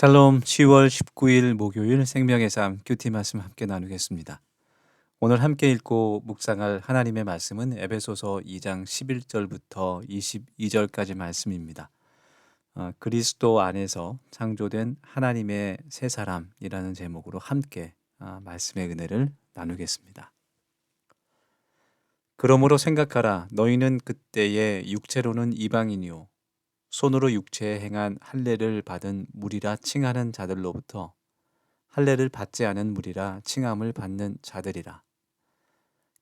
샬롬 10월 19일 목요일 생명의 삶 큐티 말씀 함께 나누겠습니다. 오늘 함께 읽고 묵상할 하나님의 말씀은 에베소서 2장 11절부터 22절까지 말씀입니다. 어, 그리스도 안에서 창조된 하나님의 새 사람이라는 제목으로 함께 어, 말씀의 은혜를 나누겠습니다. 그러므로 생각하라 너희는 그때의 육체로는 이방인이요 손으로 육체에 행한 할례를 받은 무리라 칭하는 자들로부터 할례를 받지 않은 무리라 칭함을 받는 자들이라.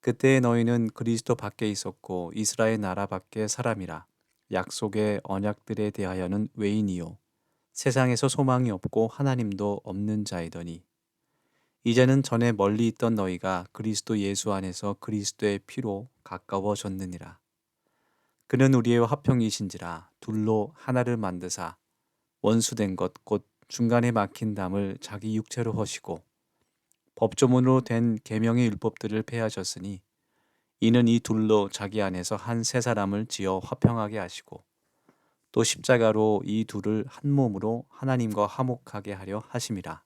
그때에 너희는 그리스도 밖에 있었고 이스라엘 나라 밖에 사람이라. 약속의 언약들에 대하여는 외인이요. 세상에서 소망이 없고 하나님도 없는 자이더니 이제는 전에 멀리 있던 너희가 그리스도 예수 안에서 그리스도의 피로 가까워졌느니라. 그는 우리의 화평이신지라 둘로 하나를 만드사 원수된 것 곧 중간에 막힌 담을 자기 육체로 허시고 법조문으로 된 계명의 율법들을 폐하셨으니 이는 이 둘로 자기 안에서 한 세 사람을 지어 화평하게 하시고 또 십자가로 이 둘을 한 몸으로 하나님과 화목하게 하려 하심이라.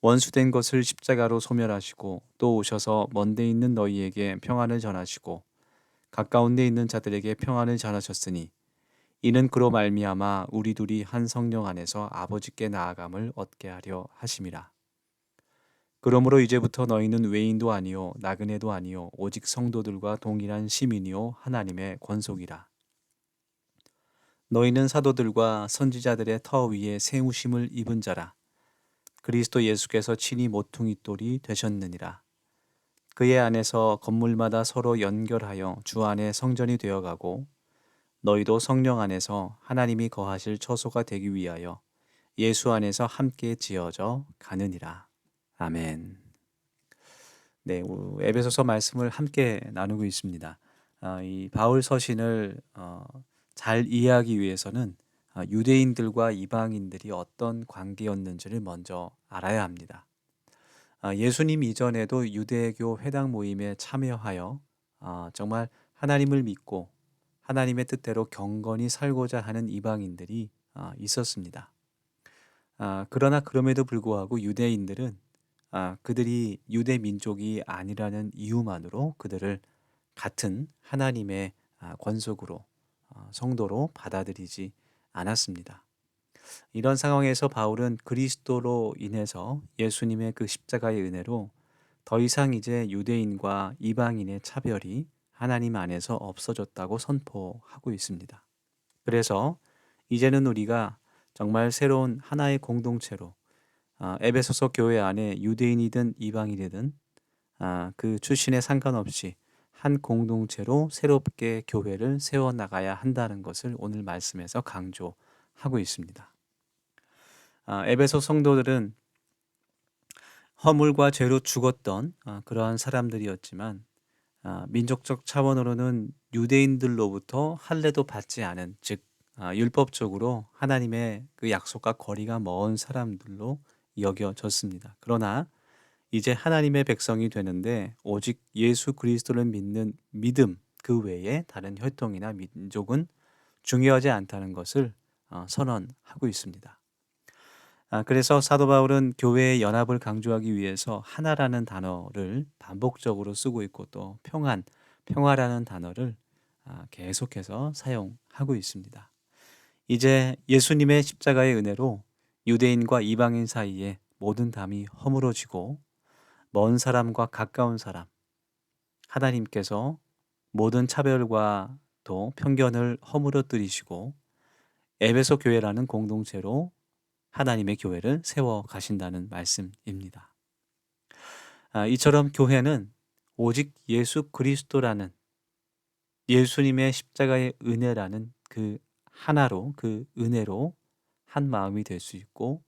원수된 것을 십자가로 소멸하시고 또 오셔서 먼데 있는 너희에게 평안을 전하시고 가까운 데 있는 자들에게 평안을 전하셨으니 이는 그로 말미암아 우리 둘이 한 성령 안에서 아버지께 나아감을 얻게 하려 하심이라. 그러므로 이제부터 너희는 외인도 아니요 나그네도 아니요 오직 성도들과 동일한 시민이요 하나님의 권속이라. 너희는 사도들과 선지자들의 터 위에 세우심을 입은 자라. 그리스도 예수께서 친히 모퉁이 돌이 되셨느니라. 그의 안에서 건물마다 서로 연결하여 주 안에 성전이 되어가고 너희도 성령 안에서 하나님이 거하실 처소가 되기 위하여 예수 안에서 함께 지어져 가느니라. 아멘. 네, 에베소서 말씀을 함께 나누고 있습니다. 아, 이 바울 서신을 어, 잘 이해하기 위해서는 아, 유대인들과 이방인들이 어떤 관계였는지를 먼저 알아야 합니다. 아, 예수님 이전에도 유대교 회당 모임에 참여하여 아, 정말 하나님을 믿고 하나님의 뜻대로 경건히 살고자 하는 이방인들이 아, 있었습니다. 그러나 그럼에도 불구하고 유대인들은 그들이 유대 민족이 아니라는 이유만으로 그들을 같은 하나님의 권속으로 성도로 받아들이지 않았습니다. 이런 상황에서 바울은 그리스도로 인해서 예수님의 그 십자가의 은혜로 더 이상 이제 유대인과 이방인의 차별이 하나님 안에서 없어졌다고 선포하고 있습니다. 그래서 이제는 우리가 정말 새로운 하나의 공동체로 아, 에베소서 교회 안에 유대인이든 이방인이든 아, 그 출신에 상관없이 한 공동체로 새롭게 교회를 세워 나가야 한다는 것을 오늘 말씀에서 강조하고 있습니다. 아, 에베소 성도들은 허물과 죄로 죽었던 아, 그러한 사람들이었지만 아, 민족적 차원으로는 유대인들로부터 할례도 받지 않은 즉 율법적으로 하나님의 그 약속과 거리가 먼 사람들로 여겨졌습니다. 그러나 이제 하나님의 백성이 되는데 오직 예수 그리스도를 믿는 믿음 그 외에 다른 혈통이나 민족은 중요하지 않다는 것을 어, 선언하고 있습니다. 아, 그래서 사도 바울은 교회의 연합을 강조하기 위해서 하나라는 단어를 반복적으로 쓰고 있고 또 평안, 평화라는 단어를 아, 계속해서 사용하고 있습니다. 이제 예수님의 십자가의 은혜로 유대인과 이방인 사이에 모든 담이 허물어지고 먼 사람과 가까운 사람, 하나님께서 모든 차별과 또 편견을 허물어뜨리시고 에베소 교회라는 공동체로 하나님의 교회를 세워 가신다는 말씀입니다. 아, 이처럼 교회는 오직 예수 그리스도라는 예수님의 십자가의 은혜라는 그 하나로 그 은혜로 한 마음이 될 수 있고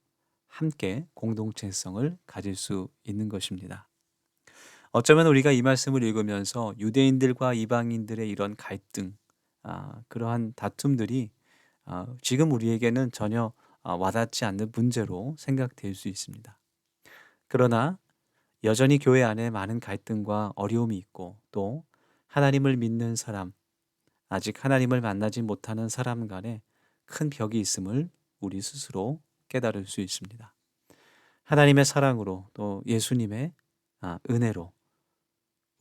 함께 공동체성을 가질 수 있는 것입니다. 어쩌면 우리가 이 말씀을 읽으면서 유대인들과 이방인들의 이런 갈등, 아, 그러한 다툼들이 아, 지금 우리에게는 전혀 아, 와닿지 않는 문제로 생각될 수 있습니다. 그러나 여전히 교회 안에 많은 갈등과 어려움이 있고 또 하나님을 믿는 사람, 아직 하나님을 만나지 못하는 사람 간에 큰 벽이 있음을 우리 스스로 깨달을 수 있습니다. 하나님의 사랑으로 또 예수님의 아, 은혜로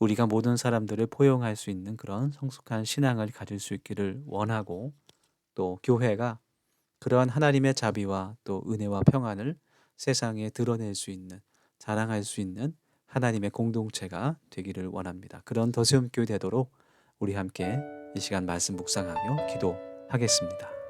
우리가 모든 사람들을 포용할 수 있는 그런 성숙한 신앙을 가질 수 있기를 원하고 또 교회가 그러한 하나님의 자비와 또 은혜와 평안을 세상에 드러낼 수 있는 자랑할 수 있는 하나님의 공동체가 되기를 원합니다. 그런 더세움교회 되도록 우리 함께 이 시간 말씀 묵상하며 기도하겠습니다.